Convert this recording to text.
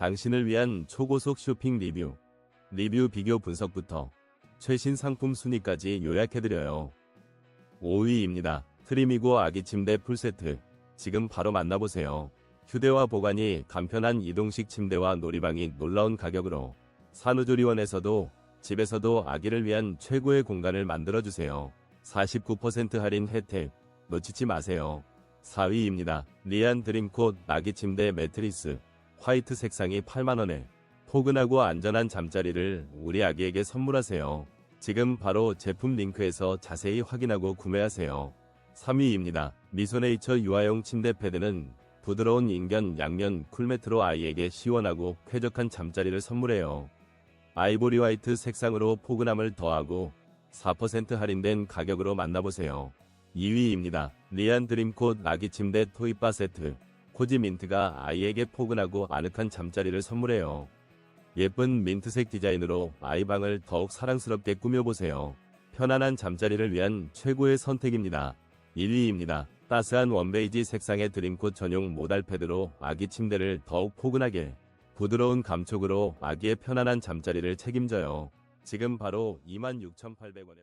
당신을 위한 초고속 쇼핑 리뷰, 리뷰 비교 분석부터 최신 상품 순위까지 요약해드려요. 5위입니다. 트림이고 아기 침대 풀세트. 지금 바로 만나보세요. 휴대와 보관이 간편한 이동식 침대와 놀이방이 놀라운 가격으로 산후조리원에서도 집에서도 아기를 위한 최고의 공간을 만들어주세요. 49% 할인 혜택 놓치지 마세요. 4위입니다. 리안 드림콧 아기 침대 매트리스 화이트 색상이 8만원에 포근하고 안전한 잠자리를 우리 아기에게 선물하세요. 지금 바로 제품 링크에서 자세히 확인하고 구매하세요. 3위입니다. 미소네이처 유아용 침대 패드는 부드러운 인견 양면 쿨매트로 아이에게 시원하고 쾌적한 잠자리를 선물해요. 아이보리 화이트 색상으로 포근함을 더하고 4% 할인된 가격으로 만나보세요. 2위입니다. 리안 드림콧 아기 침대 토이바 세트. 코지 민트가 아이에게 포근하고 아늑한 잠자리를 선물해요. 예쁜 민트색 디자인으로 아이 방을 더욱 사랑스럽게 꾸며보세요. 편안한 잠자리를 위한 최고의 선택입니다. 1위입니다. 따스한 원베이지 색상의 드림콧 전용 모달 패드로 아기 침대를 더욱 포근하게 부드러운 감촉으로 아기의 편안한 잠자리를 책임져요. 지금 바로 26,800원에